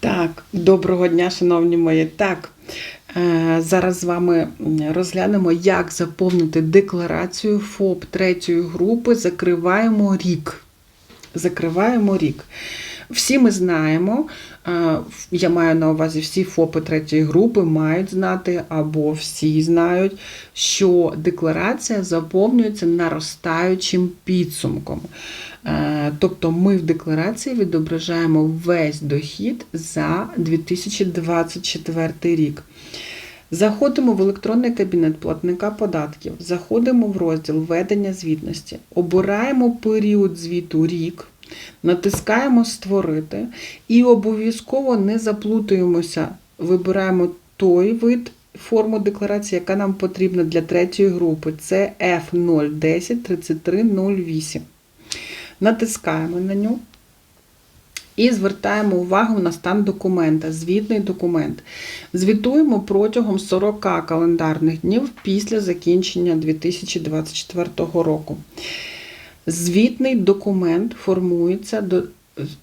Так, доброго дня, шановні мої. Так, е, зараз з вами розглянемо, як заповнити декларацію ФОП третьої групи. Закриваємо рік. Закриваємо рік. Всі ми знаємо, я маю на увазі всі ФОПи третьої групи мають знати, або всі знають, що декларація заповнюється наростаючим підсумком. Е, Тобто ми в декларації відображаємо весь дохід за 2024 рік. Заходимо в електронний кабінет платника податків, заходимо в розділ ведення звітності, обираємо період звіту рік, натискаємо Створити і обов'язково не заплутуємося, вибираємо той вид форму декларації, яка нам потрібна для третьої групи. Це F010 3308. Натискаємо на нього і звертаємо увагу на стан документа, звітний документ. Звітуємо протягом 40 календарних днів після закінчення 2024 року. Звітний документ формується до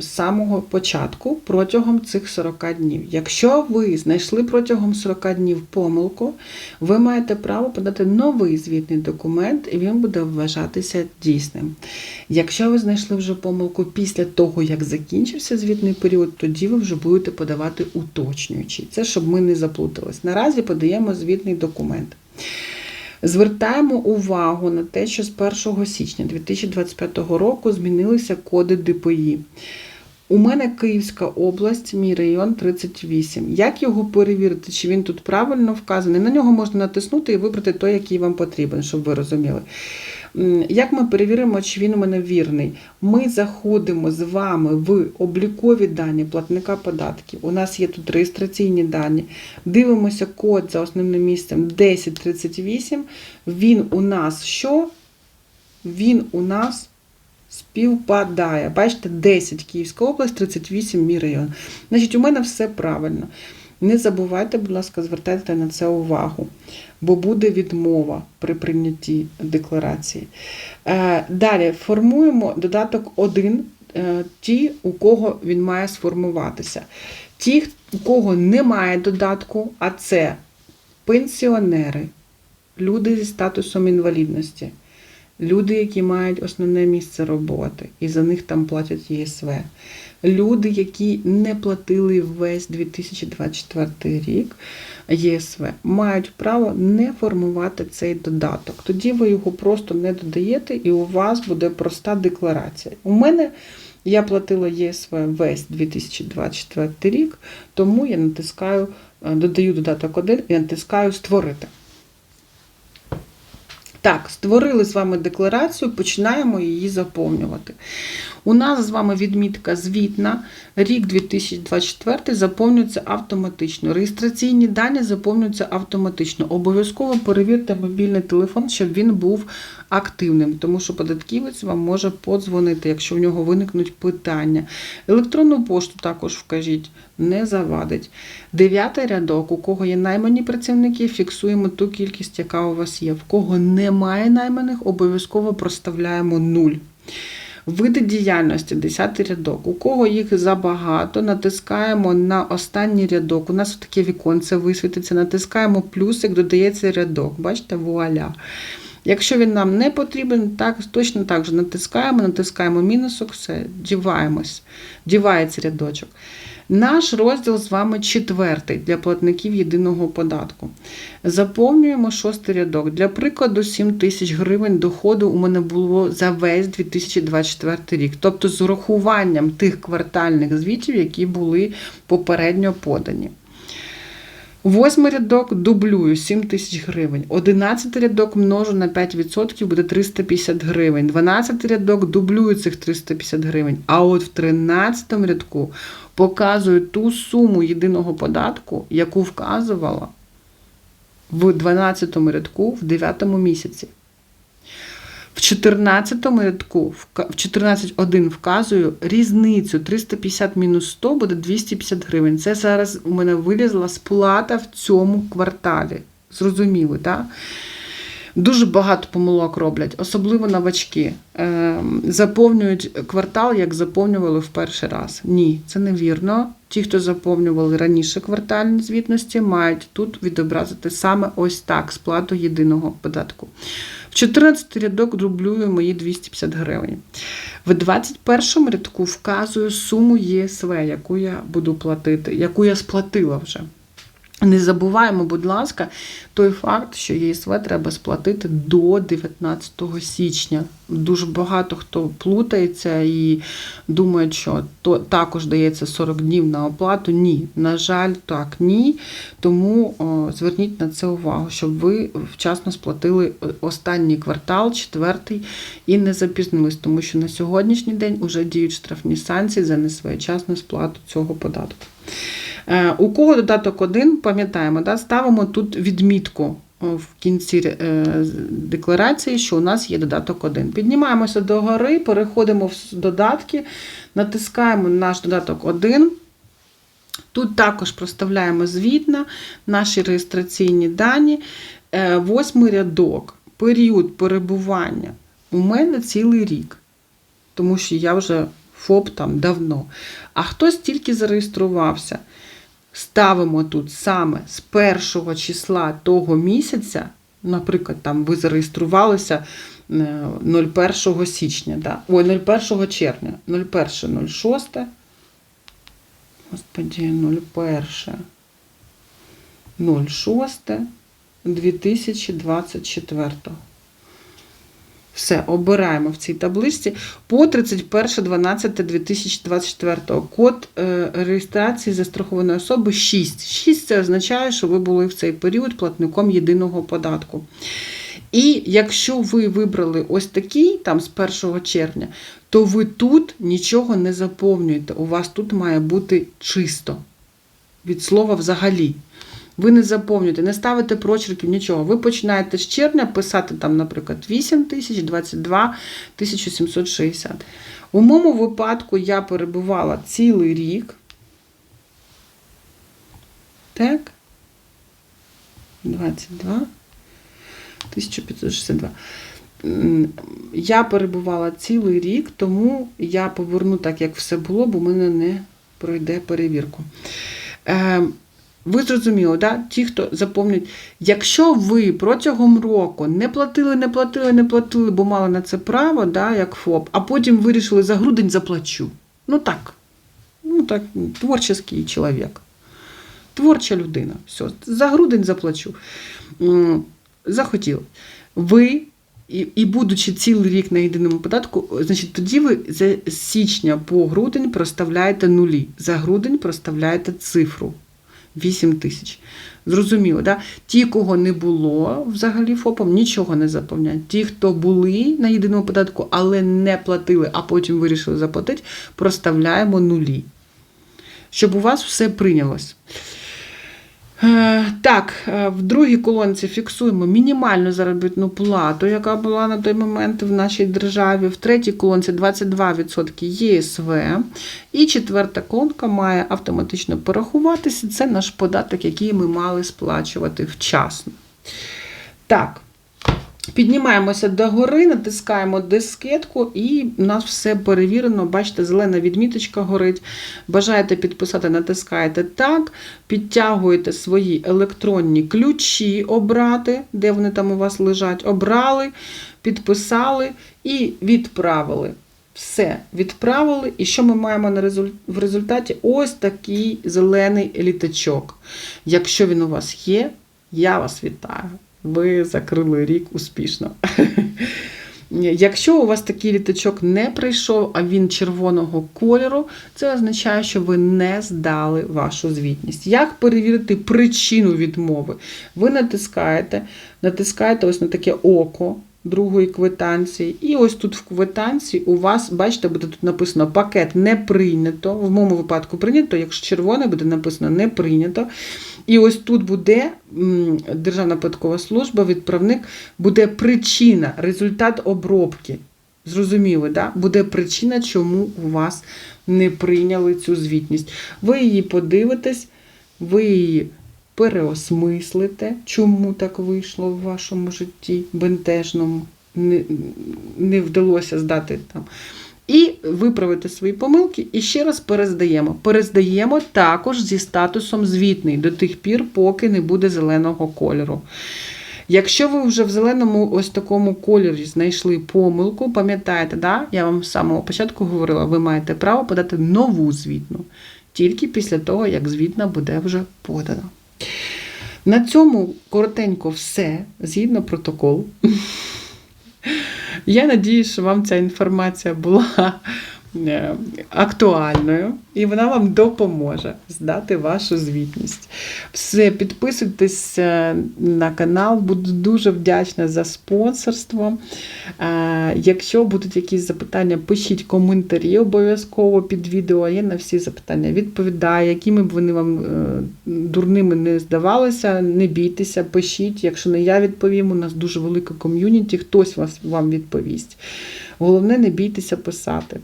самого початку протягом цих 40 днів. Якщо ви знайшли протягом 40 днів помилку, ви маєте право подати новий звітний документ, і він буде вважатися дійсним. Якщо ви знайшли вже помилку після того, як закінчився звітний період, тоді ви вже будете подавати уточнюючий. Це щоб ми не заплутались. Наразі подаємо звітний документ. Звертаємо увагу на те, що з 1 січня 2025 року змінилися коди ДПІ. У мене Київська область, мій район 38. Як його перевірити, чи він тут правильно вказаний? На нього можна натиснути і вибрати той, який вам потрібен, щоб ви розуміли. Як ми перевіримо, чи він у мене вірний? Ми заходимо з вами в облікові дані платника податків. У нас є тут реєстраційні дані. Дивимося код за основним місцем 1038. Він у нас що? Він у нас співпадає. Бачите, 10 Київська область, 38 мій район. Значить, у мене все правильно. Не забувайте, будь ласка, звертайте на це увагу, бо буде відмова при прийнятті декларації. Е, Далі формуємо додаток 1, е, ті, у кого він має сформуватися. Ті, у кого немає додатку, а це пенсіонери, люди зі статусом інвалідності, люди, які мають основне місце роботи, і за них там платять ЄСВ. Люди, які не платили весь 2024 рік ЄСВ, мають право не формувати цей додаток. Тоді ви його просто не додаєте, і у вас буде проста декларація. У мене я платила ЄСВ весь 2024 рік, тому я натискаю, е, додаю додаток 1 і натискаю Створити. Так, створили з вами декларацію, починаємо її заповнювати. У нас з вами відмітка звітна, рік 2024 заповнюється автоматично. Реєстраційні дані заповнюються автоматично. Обов'язково перевірте мобільний телефон, щоб він був активним, тому що податківець вам може подзвонити, якщо в нього виникнуть питання. Електронну пошту також вкажіть, не завадить. Дев'ятий рядок, у кого є наймані працівники, фіксуємо ту кількість, яка у вас є. В кого немає найманих, обов'язково проставляємо 0. Види діяльності, 10 рядок. У кого їх забагато, натискаємо на останній рядок. У нас таке віконце висвітиться, натискаємо плюсик, додається рядок. Бачите, вуаля. Якщо він нам не потрібен, так, точно так же натискаємо, натискаємо мінусок, все, діваємось, дівається рядочок. Наш розділ з вами четвертий для платників єдиного податку. Заповнюємо шостий рядок. Для прикладу, 7 тисяч гривень доходу у мене було за весь 2024 рік. Тобто з урахуванням тих квартальних звітів, які були попередньо подані. Восьмий рядок дублюю 7 тисяч гривень. Одинадцятий рядок множу на 5% буде 350 гривень. Дванадцятий рядок дублюю цих 350 гривень. А от в тринадцятому рядку показую ту суму єдиного податку, яку вказувала в 12 рядку в 9 місяці. В 14 рядку, в 14.1 вказую різницю 350 мінус 100 буде 250 гривень. Це зараз у мене вилізла сплата в цьому кварталі. Зрозуміло, так? Дуже багато помилок роблять, особливо новачки. Е, заповнюють квартал, як заповнювали в перший раз. Ні, це невірно. Ті, хто заповнювали раніше квартальні звітності, мають тут відобразити саме ось так сплату єдиного податку. В 14 рядок дублюю мої 250 гривень. В 21 рядку вказую суму ЄСВ, яку я буду платити, яку я сплатила вже. Не забуваємо, будь ласка, той факт, що ЄСВ треба сплатити до 19 січня. Дуже багато хто плутається і думає, що то також дається 40 днів на оплату. Ні, на жаль, так, ні. Тому о, зверніть на це увагу, щоб ви вчасно сплатили останній квартал, четвертий, і не запізнились, тому що на сьогоднішній день вже діють штрафні санкції за несвоєчасну сплату цього податку. Е, У кого додаток 1, пам'ятаємо, да, ставимо тут відмітку в кінці е, декларації, що у нас є додаток 1. Піднімаємося до гори, переходимо в додатки, натискаємо наш додаток 1. Тут також проставляємо звітна, наші реєстраційні дані. Е, Восьмий рядок. Період перебування. У мене цілий рік, тому що я вже ФОП там давно. А хтось тільки зареєструвався. Ставимо тут саме з першого числа того місяця, наприклад, там ви зареєструвалися е, 01 січня, да? ой, 01 червня, 01, 06, господі, 01, 06, 2024. Все, обираємо в цій табличці по 31.12.2024. Код е, реєстрації застрахованої особи 6. 6 це означає, що ви були в цей період платником єдиного податку. І якщо ви вибрали ось такий, там з 1 червня, то ви тут нічого не заповнюєте. У вас тут має бути чисто. Від слова взагалі. Ви не заповнюєте, не ставите прочерків, нічого. Ви починаєте з червня писати, там, наприклад, 8 тисяч, 22 1760. У моєму випадку я перебувала цілий рік. Так. 22. 1562. Я перебувала цілий рік, тому я поверну так, як все було, бо в мене не пройде перевірку. Е, ви зрозуміли, да? ті, хто заповнюють, якщо ви протягом року не платили, не платили, не платили, бо мали на це право, да, як ФОП, а потім вирішили за грудень заплачу. Ну так, ну так, творчий чоловік. Творча людина. Все, за грудень заплачу. Захотіли. Ви, і, і будучи цілий рік на єдиному податку, значить, тоді ви з січня по грудень проставляєте нулі. За грудень проставляєте цифру. 8 тисяч. Зрозуміло, да? ті, кого не було взагалі ФОПом, нічого не заповняють. Ті, хто були на єдиному податку, але не платили, а потім вирішили заплатити, проставляємо нулі. Щоб у вас все прийнялось. Е, Так, е, в другій колонці фіксуємо мінімальну заробітну плату, яка була на той момент в нашій державі. В третій колонці 22% ЄСВ. І четверта колонка має автоматично порахуватися. Це наш податок, який ми мали сплачувати вчасно. Так. Піднімаємося до гори, натискаємо дискетку, і у нас все перевірено. Бачите, зелена відміточка горить. Бажаєте підписати, натискаєте так, підтягуєте свої електронні ключі, обрати, де вони там у вас лежать. Обрали, підписали і відправили. Все, відправили. І що ми маємо на резуль... в результаті? Ось такий зелений літачок. Якщо він у вас є, я вас вітаю ви закрили рік успішно. Якщо у вас такий літачок не прийшов, а він червоного кольору, це означає, що ви не здали вашу звітність. Як перевірити причину відмови? Ви натискаєте, натискаєте ось на таке око другої квитанції. І ось тут в квитанції у вас, бачите, буде тут написано пакет не прийнято. В моєму випадку прийнято, якщо червоне буде написано не прийнято. І ось тут буде Державна податкова служба, відправник, буде причина, результат обробки. Зрозуміли, да? буде причина, чому у вас не прийняли цю звітність. Ви її подивитесь, ви її переосмислите, чому так вийшло в вашому житті бентежному, не, не вдалося здати там. І виправити свої помилки і ще раз перездаємо. Перездаємо також зі статусом звітний до тих пір, поки не буде зеленого кольору. Якщо ви вже в зеленому ось такому кольорі знайшли помилку, пам'ятаєте, да? я вам з самого початку говорила, ви маєте право подати нову звітну, тільки після того, як звітна буде вже подана. На цьому коротенько все, згідно протоколу. Я надіюсь, що вам ця інформація була актуальною і вона вам допоможе здати вашу звітність. Все, підписуйтесь е, на канал, буду дуже вдячна за спонсорство. Е, Якщо будуть якісь запитання, пишіть коментарі обов'язково під відео. Я на всі запитання відповідаю, якими б вони вам е, дурними не здавалися, не бійтеся, пишіть. Якщо не я відповім, у нас дуже велика ком'юніті, хтось вас, вам відповість. Головне, не бійтеся писати.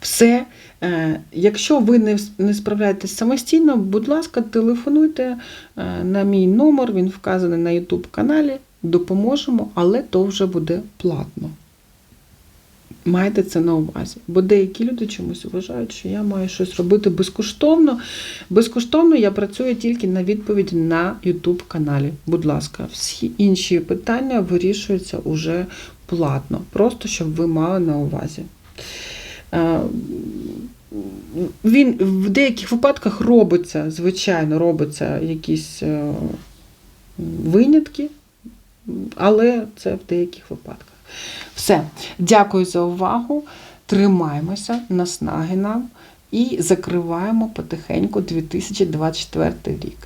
Все. Е, Якщо ви не, справляєтесь самостійно, будь ласка, телефонуйте е, на мій номер, він вказаний на YouTube каналі. Допоможемо, але то вже буде платно. Майте це на увазі. Бо деякі люди чомусь вважають, що я маю щось робити безкоштовно. Безкоштовно я працюю тільки на відповіді на YouTube каналі. Будь ласка, всі інші питання вирішуються уже платно. Просто щоб ви мали на увазі. Е, Він в деяких випадках робиться, звичайно, робиться якісь е, винятки, але це в деяких випадках. Все, дякую за увагу. Тримаємося, наснаги нам і закриваємо потихеньку 2024 рік.